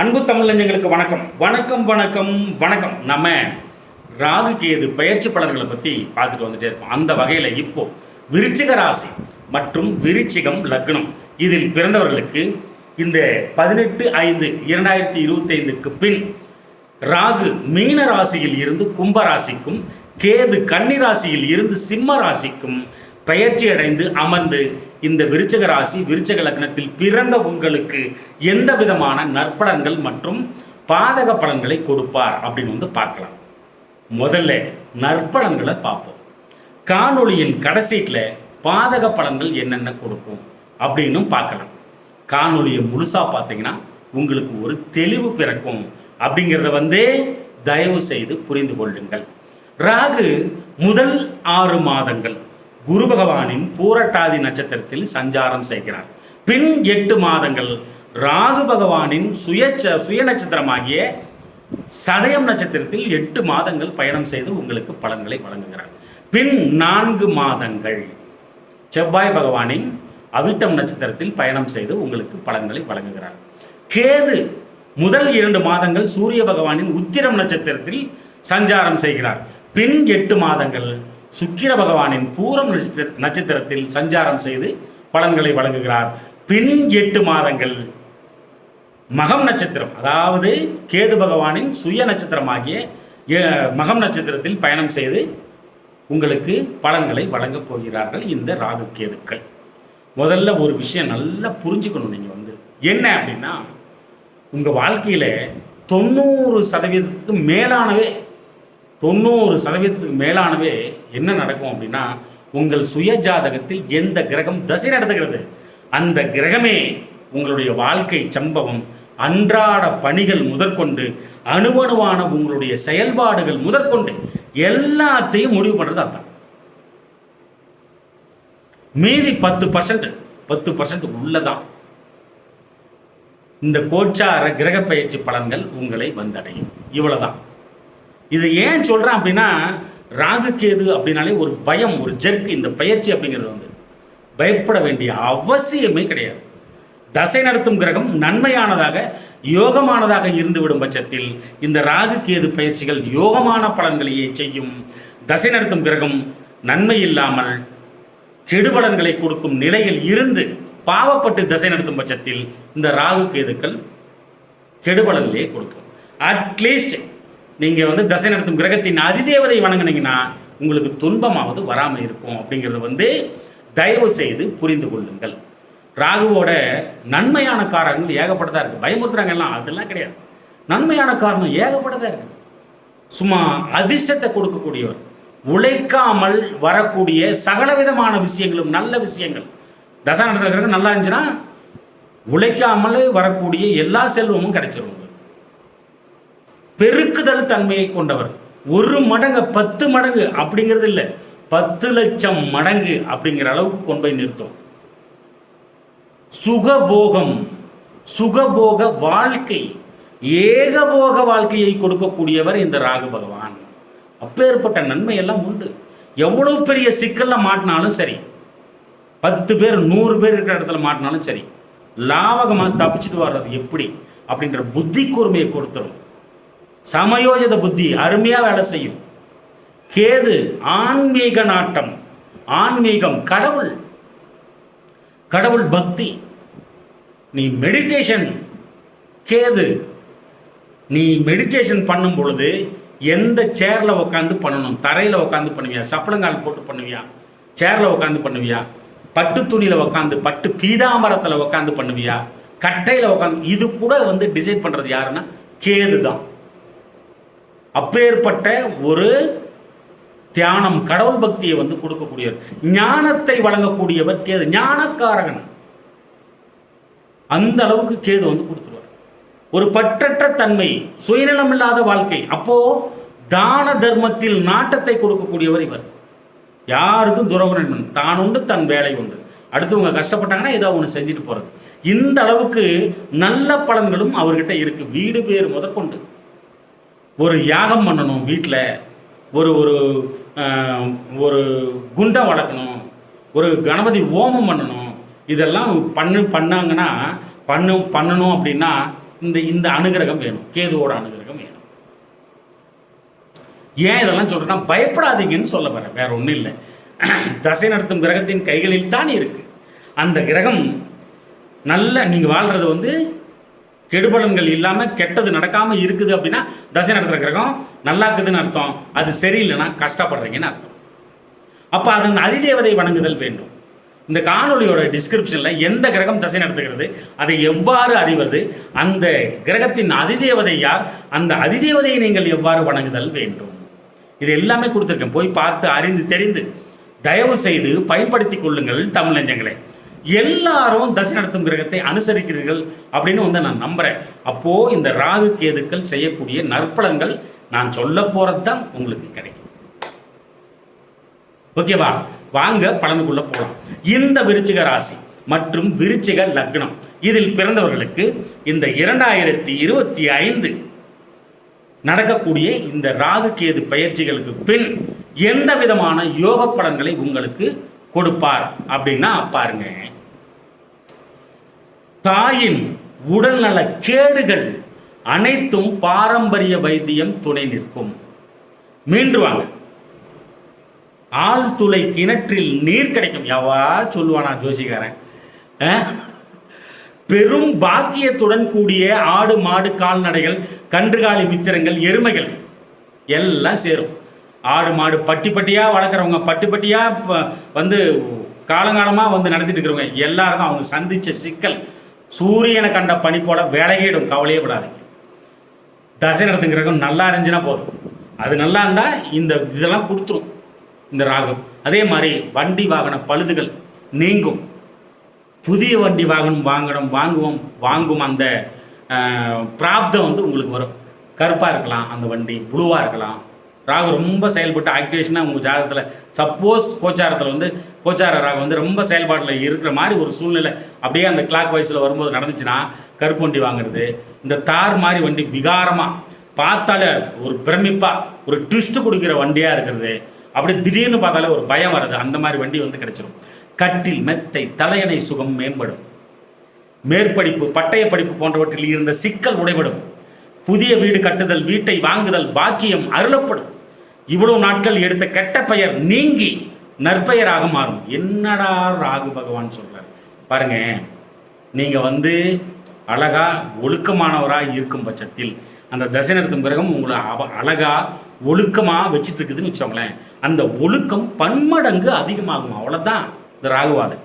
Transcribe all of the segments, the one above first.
அன்பு தமிழஞ்சங்களுக்கு வணக்கம். வணக்கம் வணக்கம் வணக்கம். நம்ம ராகு கேது பயிற்சி பலன்களை பற்றி பார்த்துட்டு வந்துட்டே இருக்கோம். அந்த வகையில் இப்போ விருச்சிக ராசி மற்றும் விருச்சிகம் லக்னம். இதில் பிறந்தவர்களுக்கு இந்த பதினெட்டு ஐந்து இரண்டாயிரத்தி இருபத்தைந்துக்கு பின் ராகு மீன ராசியில் இருந்து கும்ப ராசிக்கும் கேது கன்னி ராசியில் இருந்து சிம்ம ராசிக்கும் பெயர்ச்சி அடைந்து அமர்ந்து இந்த விருச்சக ராசி விருச்சக லக்னத்தில் பிறந்த உங்களுக்கு எந்த விதமான நற்பலன்கள் மற்றும் பாதக பலன்களை கொடுப்பார் அப்படின்னு வந்து பார்க்கலாம். முதல்ல நற்பலன்களை பார்ப்போம். காணொளியின் கடைசீட்டில் பாதக பலன்கள் என்னென்ன கொடுக்கும் அப்படின்னும் பார்க்கலாம். காணொலியை முழுசாக பார்த்தீங்கன்னா உங்களுக்கு ஒரு தெளிவு பிறக்கும் அப்படிங்கிறத வந்து தயவு செய்து புரிந்து கொள்ளுங்கள். ராகு முதல் ஆறு மாதங்கள். குரு பகவானின் பூரட்டாதி நட்சத்திரத்தில் சஞ்சாரம் செய்கிறார். பின் எட்டு மாதங்கள் ராகு பகவானின் சுய சுய நட்சத்திரமாகிய சதயம் நட்சத்திரத்தில் எட்டு மாதங்கள் பயணம் செய்து உங்களுக்கு பலன்களை வழங்குகிறார். பின் நான்கு மாதங்கள் செவ்வாய் பகவானின் அவிட்டம் நட்சத்திரத்தில் பயணம் செய்து உங்களுக்கு பலன்களை வழங்குகிறார். கேது முதல் இரண்டு மாதங்கள் சூரிய பகவானின் உத்திரம் நட்சத்திரத்தில் சஞ்சாரம் செய்கிறார். பின் எட்டு மாதங்கள் சுக்கிர பகவானின் பூரம் நட்சத்திர நட்சத்திரத்தில் சஞ்சாரம் செய்து பலன்களை வழங்குகிறார். பின் எட்டு மாதங்கள். மகம் நட்சத்திரம். அதாவது கேது பகவானின் சுய நட்சத்திரமாகிய மகம் நட்சத்திரத்தில் பயணம் செய்து உங்களுக்கு பலன்களை வழங்கப் போகிறார்கள் இந்த ராகு கேதுக்கள். முதல்ல ஒரு விஷயம் நல்லா புரிஞ்சுக்கணும் நீங்கள் வந்து. என்ன அப்படின்னா உங்கள் வாழ்க்கையில் தொண்ணூறு சதவீதத்துக்கு மேலானவே தொண்ணூறு சதவீதத்துக்கு மேலானவே என்ன நடக்கும் அப்படின்னா உங்கள் சுய ஜாதகத்தில் எந்த கிரகம் தசை நடத்துகிறது? அந்த கிரகமே உங்களுடைய வாழ்க்கை சம்பவம் அன்றாட பணிகள் முதற்கொண்டு அணுவணுவான உங்களுடைய செயல்பாடுகள் முதற்கொண்டு எல்லாத்தையும் முடிவு பண்ணுறது அதான் மீதி பத்து பர்சன்ட் பத்து பர்சன்ட் உள்ளதான். இந்த கோச்சார கிரக பயிற்சி பலன்கள் உங்களை வந்தடையும். இவ்வளவுதான். இதை ஏன் சொல்கிறேன் அப்படின்னா ராகு கேது அப்படின்னாலே ஒரு பயம் ஒரு ஜெர்க் இந்த பயிற்சி அப்படிங்கிறது வந்து பயப்பட வேண்டிய அவசியமே கிடையாது. தசை நடத்தும் கிரகம் நன்மையானதாக யோகமானதாக இருந்துவிடும் பட்சத்தில் இந்த ராகு கேது பயிற்சிகள் யோகமான பலன்களையே செய்யும். தசை நடத்தும் கிரகம் நன்மை இல்லாமல் கெடுபலன்களை கொடுக்கும் நிலையில் இருந்து பாவப்பட்டு திசை நடத்தும் பட்சத்தில் இந்த ராகு கேதுக்கள் கெடுபலன்களே கொடுக்கும். அட்லீஸ்ட் நீங்கள் வந்து தசை நடத்தும் கிரகத்தின் அதிதேவதை வணங்குனீங்கன்னா உங்களுக்கு துன்பமாவது வராமல் இருக்கும் அப்படிங்கிறத வந்து தயவு செய்து புரிந்து கொள்ளுங்கள். ராகுவோட நன்மையான காரணங்கள் ஏகப்பட்டதாக இருக்குது பயமுறுத்துறாங்க எல்லாம் அதெல்லாம் கிடையாது. நன்மையான காரணம் ஏகப்பட்டதாக இருக்குது சும்மா அதிர்ஷ்டத்தை கொடுக்கக்கூடியவர் உழைக்காமல் வரக்கூடிய சகல விதமான விஷயங்களும் நல்ல விஷயங்கள். தசா நடத்துறது நல்லா இருந்துச்சுன்னா உழைக்காமல் வரக்கூடிய எல்லா செல்வமும் கிடைச்சிருவாங்க பெருக்குதல் தன்மையை கொண்டவர். ஒரு மடங்கு பத்து மடங்கு அப்படிங்கிறது இல்லை. பத்து லட்சம் மடங்கு அப்படிங்கிற அளவுக்கு கொண்டு போய் நிறுத்தும். சுகபோகம் சுகபோக வாழ்க்கை ஏகபோக வாழ்க்கையை கொடுக்கக்கூடியவர் இந்த ராகு பகவான். அப்பேற்பட்ட நன்மை எல்லாம் உண்டு. எவ்வளவு பெரிய சிக்கலில் மாட்டினாலும் சரி பத்து பேர் நூறு பேர் இருக்கிற இடத்துல மாட்டினாலும் சரி லாவகமாக தப்பிச்சுட்டு வர்றது எப்படி அப்படின்ற புத்தி கூர்மையை கொடுத்துரும். சமயோஜித புத்தி அருமையாக வேலை செய்யும். கேது ஆன்மீக நாட்டம் ஆன்மீகம் கடவுள். கடவுள் பக்தி. நீ மெடிடேஷன் கேது நீ மெடிடேஷன் பண்ணும் பொழுது எந்த சேரில் உட்காந்து பண்ணணும்? தரையில் உட்காந்து பண்ணுவியா? சப்பளங்கால் போட்டு பண்ணுவியா? சேரில் உட்காந்து பண்ணுவியா? பட்டு துணியில் உட்காந்து பட்டு பீதாமரத்தில் உட்காந்து பண்ணுவியா? கட்டையில் உட்காந்து இது கூட வந்து டிசைட் பண்ணுறது யாருன்னா கேது தான் அப்பேற்பட்ட ஒரு தியானம் கடவுள் பக்தியை வந்து கொடுக்கக்கூடியவர். ஞானத்தை வழங்கக்கூடியவர் கேது ஞானக்காரகன். அந்த அளவுக்கு கேது வந்து கொடுத்துருவார். ஒரு பற்றற்ற தன்மை சுயநலம் இல்லாத வாழ்க்கை. அப்போ தான தர்மத்தில் நாட்டத்தை கொடுக்கக்கூடியவர் இவர். யாருக்கும் துரோகம் தான் உண்டு தன் வேலை உண்டு. அடுத்தவங்க கஷ்டப்பட்டாங்கன்னா ஏதோ ஒன்று செஞ்சுட்டு போறது. இந்த அளவுக்கு நல்ல பலன்களும் அவர்கிட்ட இருக்கு. வீடு பேர் முதற்கொண்டு. ஒரு யாகம் பண்ணணும் வீட்டில் ஒரு ஒரு ஒரு குண்டை வளர்க்கணும். ஒரு கணபதி ஹோமம் பண்ணணும். இதெல்லாம் பண்ணு பண்ணாங்கன்னா பண்ணு பண்ணணும் அப்படின்னா இந்த இந்த அனுகிரகம் வேணும். கேதுவோட அனுகிரகம் வேணும். ஏன் இதெல்லாம் சொல்கிறேன்னா பயப்படாதீங்கன்னு சொல்ல வரேன். வேற ஒன்றும் இல்லை. தசை நடத்தும் கிரகத்தின் கைகளில் தான் இருக்கு. அந்த கிரகம் நல்ல நீங்கள் வாழ்கிறது வந்து கெடுபலன்கள் இல்லாமல் கெட்டது நடக்காமல் இருக்குது அப்படின்னா தசை நடத்துகிற கிரகம் நல்லா இருக்குதுன்னு அர்த்தம். அது சரியில்லைன்னா கஷ்டப்படுறீங்கன்னு அர்த்தம். அப்போ அதன் அதிதேவதை வணங்குதல் வேண்டும். இந்த காணொலியோட டிஸ்கிரிப்ஷனில் எந்த கிரகம் தசை நடத்துகிறது அதை எவ்வாறு அறிவது அந்த கிரகத்தின் அதிதேவதை யார் அந்த அதிதேவதையை நீங்கள் எவ்வாறு வணங்குதல் வேண்டும். இது எல்லாமே கொடுத்துருக்கேன். போய் பார்த்து அறிந்து தெரிந்து தயவு செய்து பயன்படுத்தி கொள்ளுங்கள் தமிழ் எல்லாரும் தசை நடத்தும் கிரகத்தை அனுசரிக்கிறீர்கள் அப்படின்னு வந்து நான் நம்புகிறேன் அப்போது இந்த ராகு கேதுக்கள் செய்யக்கூடிய நற்பலன்கள் நான் சொல்ல போகிறது தான் உங்களுக்கு கிடைக்கும். ஓகேவா வாங்க பலனுக்குள்ள போகலாம் இந்த விருச்சிக ராசி மற்றும் விருச்சிக லக்னம். இதில் பிறந்தவர்களுக்கு இந்த இரண்டாயிரத்தி இருபத்தி ஐந்து நடக்கக்கூடிய இந்த ராகு கேது பயிற்சிகளுக்கு பின் எந்த விதமான யோக பலன்களை உங்களுக்கு கொடுப்பார் அப்படின்னா பாருங்க. தாயின் உடல்நல கேடுகள் அனைத்தும் பாரம்பரிய வைத்தியம் துணை நிற்கும். மீண்டு வாங்க. ஆழ்துளை கிணற்றில் நீர் கிடைக்கும். எவ்வா சொல்லுவானா ஜோசிகாரன் ஆ? பெரும் பாக்கியத்துடன் கூடிய ஆடு மாடு கால்நடைகள் கன்றுகாலி மித்திரங்கள் எருமைகள் எல்லாம் சேரும். ஆடு மாடு பட்டி பட்டியாக வளர்க்குறவங்க பட்டி பட்டியாக வந்து காலங்காலமாக வந்து நடத்திட்டு இருக்கிறவங்க எல்லாருக்கும் அவங்க சந்தித்த சிக்கல் சூரியனை கண்ட பனி போல விலகிடும் கவலையே படாதீங்க தசை நடத்துங்கிறகம் நல்லா இருந்துச்சுன்னா போதும். அது நல்லா இருந்தால் இந்த இதெல்லாம் கொடுத்துரும் இந்த ராகம். அதே மாதிரி வண்டி வாகன பழுதுகள் நீங்கும். புதிய வண்டி வாகனம் வாங்கணும் வாங்குவோம் வாங்கும் அந்த பிராப்தம் வந்து உங்களுக்கு வரும். கருப்பாக இருக்கலாம் அந்த வண்டி ப்ளூவாக இருக்கலாம். ராகு ரொம்ப செயல்பட்டு ஆக்டிவேஷனாக உங்கள் ஜாதகத்தில் சப்போஸ் கோச்சாரத்தில் வந்து கோச்சார ராகு வந்து ரொம்ப செயல்பாட்டில் இருக்கிற மாதிரி ஒரு சூழ்நிலை அப்படியே அந்த கிளாக் வைஸில் வரும்போது நடந்துச்சுன்னா கருப்பு வண்டி வாங்குறது இந்த தார் மாதிரி வண்டி விகாரமாக பார்த்தாலே ஒரு பிரமிப்பாக ஒரு ட்விஸ்ட் கொடுக்குற வண்டியாக இருக்கிறது அப்படியே திடீர்னு பார்த்தாலே ஒரு பயம் வருது அந்த மாதிரி வண்டி வந்து கிடைச்சிரும். கட்டில் மெத்தை தலையணை சுகம் மேம்படும். மேற்படிப்பு பட்டய படிப்பு போன்றவற்றில் இருந்த சிக்கல் உடைபடும். புதிய வீடு கட்டுதல் வீட்டை வாங்குதல் பாக்கியம் அருளப்படும். இவ்வளவு நாட்கள் எடுத்த கெட்ட பெயர் நீங்கி நற்பெயராக மாறும். என்னடா ராகு பகவான் சொல்றார்? பாருங்க நீங்க வந்து அழகா ஒழுக்கமானவரா இருக்கும் பட்சத்தில் அந்த தசை நடத்தும் கிரகம் உங்களை அவ- அழகா ஒழுக்கமா வச்சுட்டு இருக்குதுன்னு வச்சுக்கோங்களேன். அந்த ஒழுக்கம் பன்மடங்கு அதிகமாகும். அவ்வளவுதான் இந்த ராகுவாடு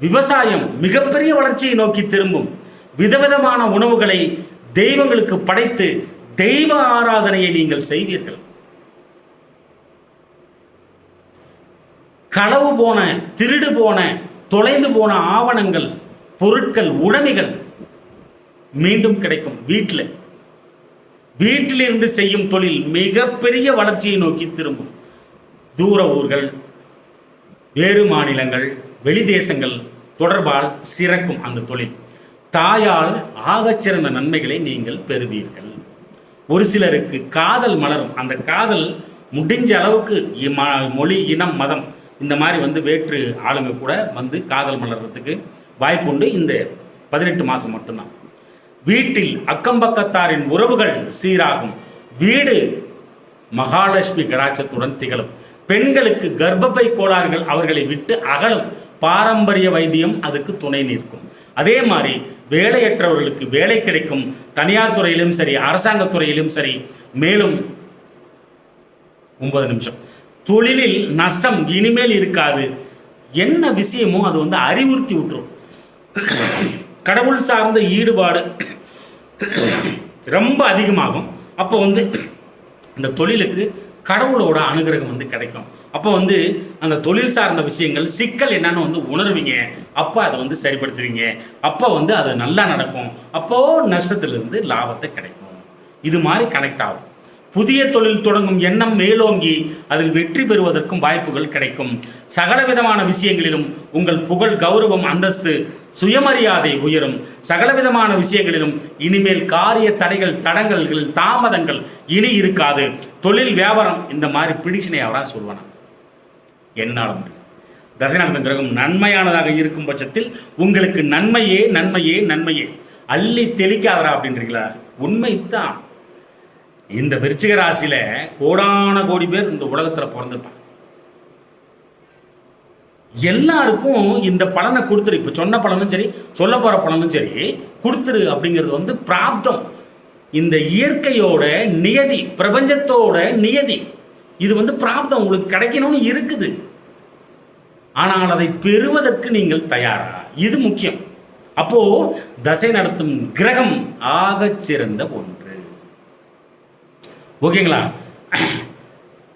விவசாயம் மிகப்பெரிய வளர்ச்சியை நோக்கி திரும்பும். விதவிதமான உணவுகளை தெய்வங்களுக்கு படைத்து தெய்வ ஆராதனையை நீங்கள் செய்வீர்கள். களவு போன திருடு போன தொலைந்து போன ஆவணங்கள் பொருட்கள் உடைமைகள் மீண்டும் கிடைக்கும் வீட்டில். வீட்டிலிருந்து செய்யும் தொழில் மிகப்பெரிய வளர்ச்சியை நோக்கி திரும்பும். தூர ஊர்கள் வேறு மாநிலங்கள் வெளி தேசங்கள் தொடர்பால் சிறக்கும் அந்த தொழில். தாயால் ஆகச்சிறந்த நன்மைகளை நீங்கள் பெறுவீர்கள். ஒரு சிலருக்கு காதல் மலரும். அந்த காதல் முடிஞ்ச அளவுக்கு மொழி இனம் மதம் இந்த மாதிரி வந்து வேற்று ஆளுங்க கூட வந்து காதல் மலர்றதுக்கு வாய்ப்புண்டு இந்த பதினெட்டு மாதம் மட்டும்தான். வீட்டில் அக்கம்பக்கத்தாரின் உறவுகள் சீராகும். வீடு மகாலட்சுமி கராட்சத்துடன் திகழும். பெண்களுக்கு கர்ப்பப்பை கோளாறுகள் அவர்களை விட்டு அகலும். பாரம்பரிய வைத்தியம் அதுக்கு துணை நிற்கும். அதே மாதிரி வேலையற்றவர்களுக்கு வேலை கிடைக்கும். தனியார் துறையிலும் சரி அரசாங்கத் துறையிலும் சரி. மேலும் ஒன்பது நிமிஷம். தொழிலில் நஷ்டம் இனிமேல் இருக்காது. என்ன விஷயமோ அது வந்து அறிவுறுத்தி விட்டுரும். கடவுள் சார்ந்த ஈடுபாடு ரொம்ப அதிகமாகும். அப்போ வந்து இந்த தொழிலுக்கு கடவுளோட அனுகிரகம் வந்து கிடைக்கும். அப்போ வந்து அந்த தொழில் சார்ந்த விஷயங்கள் சிக்கல் என்னன்னு வந்து உணர்வீங்க. அப்போ அதை வந்து சரிப்படுத்துவீங்க. அப்போ வந்து அது நல்லா நடக்கும். அப்போ நஷ்டத்திலிருந்து லாபத்தை கிடைக்கும். இது மாதிரி கனெக்ட் ஆகும். புதிய தொழில் தொடங்கும் எண்ணம் மேலோங்கி அதில் வெற்றி பெறுவதற்கும் வாய்ப்புகள் கிடைக்கும். சகல விதமான விஷயங்களிலும் உங்கள் புகழ் கௌரவம் அந்தஸ்து சுயமரியாதை உயரும். சகல விதமான விஷயங்களிலும் இனிமேல் காரிய தடைகள் தடங்கல்கள் தாமதங்கள் இனி இருக்காது. தொழில் வியாபாரம் இந்த மாதிரி பிடிஷனை அவரா சொல்வானா? என்னால் முடியும். தசநாதன் கிரகம் நன்மையானதாக இருக்கும் பட்சத்தில் உங்களுக்கு நன்மையே நன்மையே நன்மையே. அள்ளி தெளிக்காதரா அப்படின்றீங்களா? உண்மைத்தான் இந்த விருச்சிக ராசியில கோடான கோடி பேர் இந்த உலகத்துல பிறந்திருப்பாங்க. எல்லாருக்கும் இந்த பலனை கொடுத்துரு. இப்போ சொன்ன பலனும் சரி சொல்ல போற பலனும் சரி கொடுத்துரு அப்படிங்கிறது வந்து பிராப்தம். இந்த இயற்கையோட நியதி பிரபஞ்சத்தோட நியதி இது வந்து பிராப்தம். உங்களுக்கு கிடைக்கணும்னு இருக்குது. ஆனால் அதை பெறுவதற்கு நீங்கள் தயாரா? இது முக்கியம். அப்போ தசை நடத்தும் கிரகம் ஆகச் சிறந்த ஒன்று. ஓகேங்களா?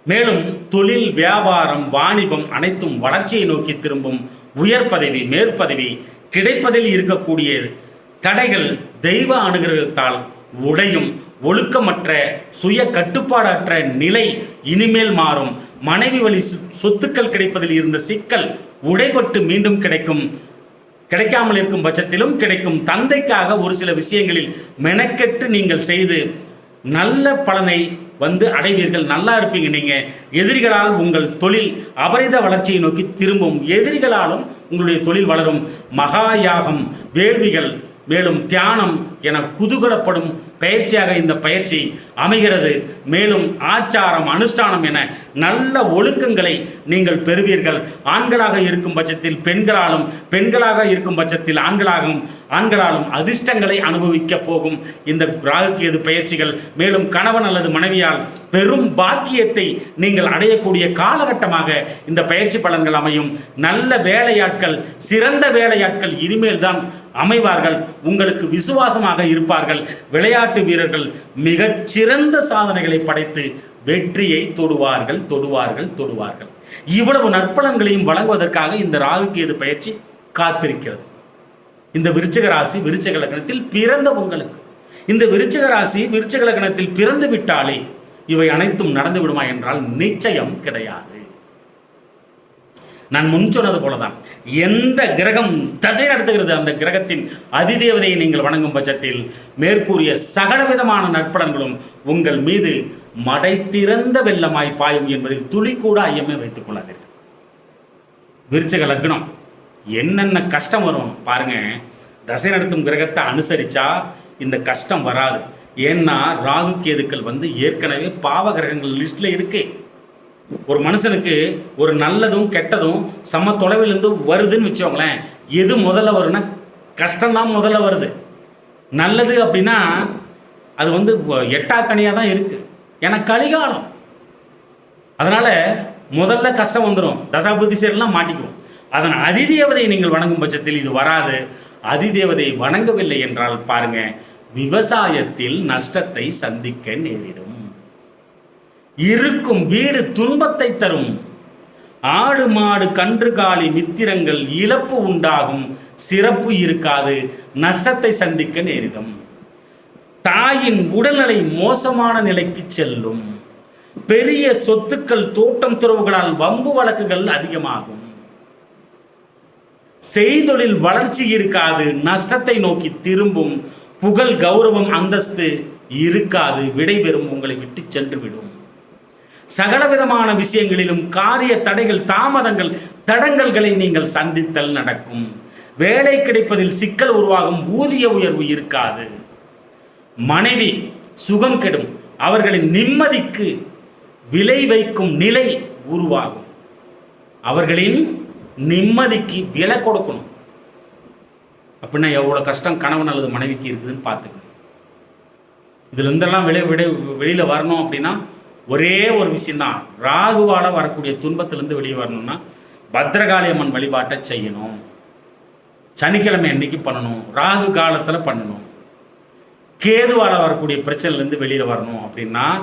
மேலும் தொழில் வியாபாரம் வாணிபம் அனைத்தும் வளர்ச்சியை நோக்கி திரும்பும் உயர் பதவி மேற்பதவி கிடைப்பதில் இருக்கக்கூடிய தடைகள் தெய்வ அனுகிரகத்தால் உடையும். ஒழுக்கமற்ற சுய கட்டுப்பாடற்ற நிலை இனிமேல் மாறும். மனைவி வழி சொ- சொத்துக்கள் கிடைப்பதில் இருந்த சிக்கல் உடைபட்டு மீண்டும் கிடைக்கும். கிடைக்காமல் இருக்கும் பட்சத்திலும் கிடைக்கும். தந்தைக்காக ஒரு சில விஷயங்களில் மெனக்கெட்டு நீங்கள் செய்து நல்ல பலனை வந்து அடைவீர்கள். நல்லா இருப்பீங்க நீங்கள் எதிரிகளால் உங்கள் தொழில் அபரித வளர்ச்சியை நோக்கி திரும்பும். எதிரிகளாலும் உங்களுடைய தொழில் வளரும். மகா யாகம் வேள்விகள் மேலும் தியானம் என குதுகலப்படும் பயிற்சியாக இந்த பயிற்சி அமைகிறது. மேலும் ஆச்சாரம் அனுஷ்டானம் என நல்ல ஒழுக்கங்களை நீங்கள் பெறுவீர்கள். ஆண்களாக இருக்கும் பட்சத்தில் பெண்களாலும் பெண்களாக இருக்கும் பட்சத்தில் ஆண்களாகவும் ஆண்களாலும் அதிர்ஷ்டங்களை அனுபவிக்க போகும் இந்த ராகுகேது பயிற்சிகள். மேலும் கணவன் அல்லது மனைவியால் பெரும் பாக்கியத்தை நீங்கள் அடையக்கூடிய காலகட்டமாக இந்த பயிற்சி பலன்கள் அமையும். நல்ல வேலையாட்கள் சிறந்த வேலையாட்கள் இனிமேல் தான் அமைவார்கள் உங்களுக்கு விசுவாசமாக இருப்பார்கள். விளையாட்டு வீரர்கள் மிகச் சிறந்த சாதனைகளை படைத்து வெற்றியை தொடுவார்கள் தொடுவார்கள் தொடுவார்கள். இவ்வளவு நற்பலன்களையும் வழங்குவதற்காக இந்த ராகுகேது பயிற்சி காத்திருக்கிறது. இந்த விருச்சிக ராசி விருச்சிக லக்னத்தில் பிறந்த உங்களுக்கு. இந்த விருச்சிக ராசி விருச்சிக லக்னத்தில் பிறந்து விட்டாலே இவை அனைத்தும் நடந்து விடுமா என்றால் நிச்சயம் கிடையாது. நான் முன் சொன்னது போலதான். எந்த கிரகம் தசை நடத்துகிறது அந்த கிரகத்தின் அதிதேவதையை நீங்கள் வணங்கும் பட்சத்தில் மேற்கூறிய சகலவிதமான நற்பலன்களும் உங்கள் மீது மடை திறந்த வெள்ளமாய் பாயும் என்பதில் துளி கூட ஐயமே வைத்துக் கொள்ளாதீர்கள். விருச்சக லக்னம். என்னென்ன கஷ்டம் வரும் பாருங்க. தசை நடத்தும் கிரகத்தை அனுசரிச்சா இந்த கஷ்டம் வராது. ஏன்னா ராகு கேதுக்கள் வந்து ஏற்கனவே பாவ கிரகங்கள் லிஸ்ட்ல இருக்கு. ஒரு மனுஷனுக்கு ஒரு நல்லதும் கெட்டதும் சம தொலைவிலிருந்து வருதுன்னு வச்சுக்கோங்களேன். எது முதல்ல வரும்னா கஷ்டம்தான் முதல்ல வருது. நல்லது அப்படின்னா அது வந்து எட்டா கனியாக தான் இருக்குது ஏன்னா கலிகாலம். அதனால் முதல்ல கஷ்டம் வந்துடும் தசாபுத்தி சேரெலாம் மாட்டிக்குவோம். அதன் அதிதேவதையை நீங்கள் வணங்கும் பட்சத்தில் இது வராது. அதிதேவதை வணங்கவில்லை என்றால் பாருங்கள் விவசாயத்தில் நஷ்டத்தை சந்திக்க நேரிடும். இருக்கும் வீடு துன்பத்தை தரும். ஆடு மாடு கன்றுகாலி மித்திரங்கள் இழப்பு உண்டாகும். சிறப்பு இருக்காது நஷ்டத்தை சந்திக்க நேரிடும். தாயின் உடல்நிலை மோசமான நிலைக்கு செல்லும். பெரிய சொத்துக்கள் தோட்டம் துறவுகளால் வம்பு வழக்குகள் அதிகமாகும். செய்தொழில் வளர்ச்சி இருக்காது நஷ்டத்தை நோக்கி திரும்பும். புகழ் கௌரவம் அந்தஸ்து இருக்காது விடைபெறும் உங்களை விட்டு சென்று விடும். சகலவிதமான விஷயங்களிலும் காரிய தடைகள் தாமதங்கள் தடங்கல்களை நீங்கள் சந்தித்தல் நடக்கும். வேலை கிடைப்பதில் சிக்கல் உருவாகும் ஊதிய உயர்வு இருக்காது. மனைவி சுகம் கெடும் அவர்களின் நிம்மதிக்கு விலை வைக்கும் நிலை உருவாகும். அவர்களின் நிம்மதிக்கு விலை கொடுக்கணும். அப்படின்னா எவ்வளோ கஷ்டம் கணவன் அல்லது மனைவிக்கு இருக்குதுன்னு பார்த்துக்கணும். இதுல இருந்தெல்லாம் விளை விடை வெளியில் வரணும் அப்படின்னா ஒரே ஒரு விஷயந்தான். ராகுவால் வரக்கூடிய துன்பத்திலேருந்து வெளியே வரணும்னா பத்ரகாளி அம்மன் வழிபாட்டை செய்யணும். சனிக்கிழமை அன்னைக்கு பண்ணணும்? ராகு காலத்தில் பண்ணணும். கேதுவால் வரக்கூடிய பிரச்சனைலேருந்து வெளியில் வரணும் அப்படின்னா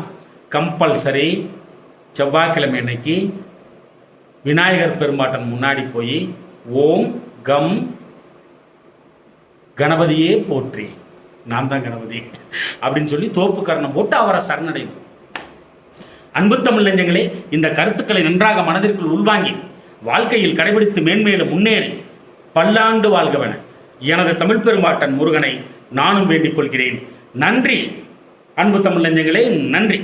கம்பல்சரி செவ்வாய்க்கிழமை அன்னைக்கு விநாயகர் பெருமாட்டன் முன்னாடி போய் ஓம் கம் கணபதியே போற்றி. நான் தான் கணபதி. அப்படின்னு சொல்லி தோப்பு கரணம் போட்டு அவரை சரணடையும் அன்பு தமிழ் நெஞ்சங்களே இந்த கருத்துக்களை நன்றாக மனதிற்குள் உள்வாங்கி வாழ்க்கையில் கடைபிடித்து மேன்மேலும் முன்னேறி பல்லாண்டு வாழ்கவன எனது தமிழ் பெருமாட்டன் முருகனை நானும் வேண்டிக் கொள்கிறேன். நன்றி அன்பு தமிழ் நெஞ்சங்களே நன்றி.